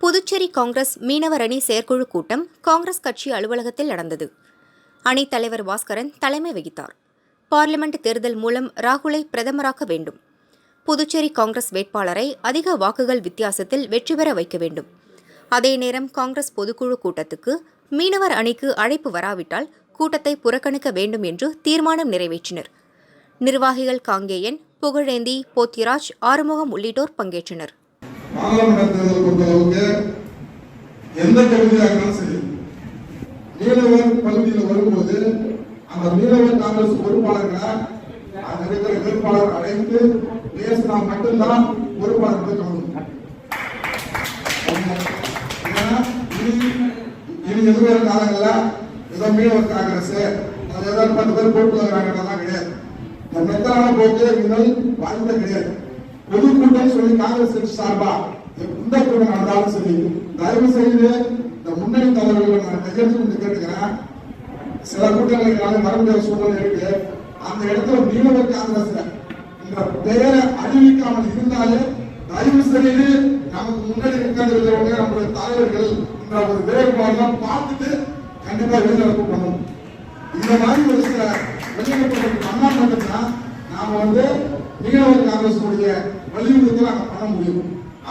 புதுச்சேரி காங்கிரஸ் மீனவர் அணி செயற்குழு கூட்டம் காங்கிரஸ் கட்சி அலுவலகத்தில் நடந்தது. அணித் தலைவர் பாஸ்கரன் தலைமை வகித்தார். பார்லிமெண்ட் தேர்தல் மூலம் ராகுலை பிரதமராக்க வேண்டும். புதுச்சேரி காங்கிரஸ் வேட்பாளரை அதிக வாக்குகள் வித்தியாசத்தில் வெற்றி பெற வைக்க வேண்டும். அதே நேரம் காங்கிரஸ் பொதுக்குழு கூட்டத்துக்கு மீனவர் அணிக்கு அழைப்பு வராவிட்டால் கூட்டத்தை புறக்கணிக்க வேண்டும் என்று தீர்மானம் நிறைவேற்றினர். நிர்வாகிகள் காங்கேயன் புகழேந்தி போத்திராஜ் ஆறுமுகம் உள்ளிட்டோர் பங்கேற்றனர். பாராளுமன்ற தேர்தல் பொறுத்தளவுக்கு எந்த தொகுதியாக இருந்தாலும் சரி மீனவர் பகுதியில் வரும்போது அந்த மீனவர் காங்கிரஸ் பொறுப்பாளர்களை அங்க இருக்கிற வேட்பாளர் அழைத்து பேசினா மட்டும்தான் பொறுப்பாளர்கள் கலந்து ஏன்னா இனி இனி எதிர்வரும் காலங்கள்ல ஏதோ மீனவர் காங்கிரஸ் அது ஏதாவது பத்து பேர் பொறுப்பாளர்கள்லாம் கிடையாது. இந்த மெத்தனான போக்கு நீங்கள் வாழ்ந்த கிடையாது. பொதுக்கூட்டம் சொல்லி காங்கிரஸ் கட்சி சார்பா? எந்த கூட்டம் நடந்தாலும் சரி தயவு செய்து இந்த முன்னணி தலைவர்கள் நான் கையெழுத்து வந்து கேட்டுக்கிறேன். சில கூட்டங்களுக்கு வர முடியாத சூழ்நிலை இருக்கு. அந்த இடத்துல மீனவர் காங்கிரஸ்ல இந்த பெயரை அறிவிக்காமல் இருந்தாலே தயவு செய்து நமக்கு முன்னாடி உட்கார்ந்து நம்முடைய தலைவர்கள் இந்த ஒரு வேறுபாடுலாம் பார்த்துட்டு கண்டிப்பா வெளிநடப்பு பண்ணணும் இந்த மாதிரி ஒரு சில வெளிநடப்பு பண்ணா மட்டும்தான் நாம வந்து மீனவர் காங்கிரஸ் வலியுறுத்தி நாங்க பண்ண முடியும்.